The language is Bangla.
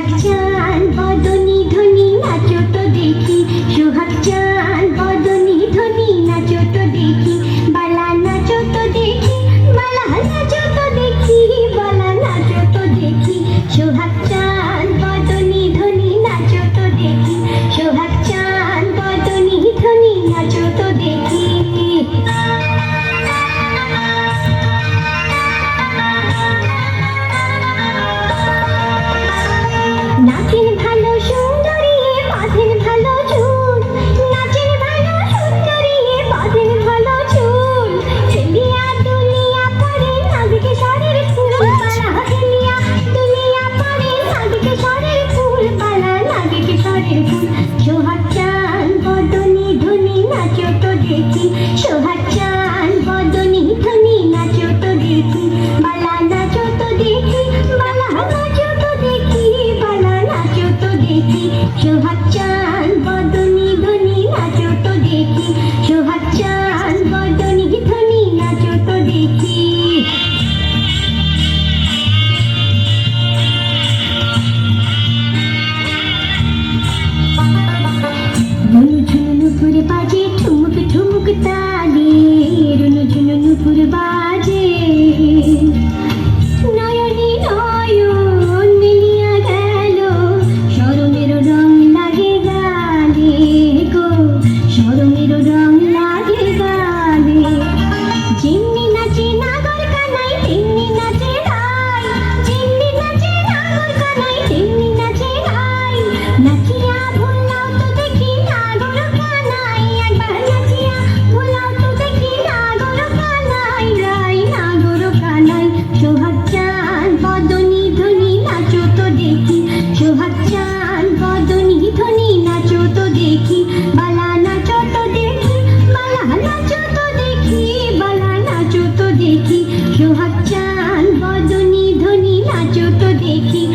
থাকছান বদন দেখি, সোহাগ চান, বদনি ধনি নাচো তো দেখি, বালা নাচো তো দেখি, বালা নাচো তো চান। making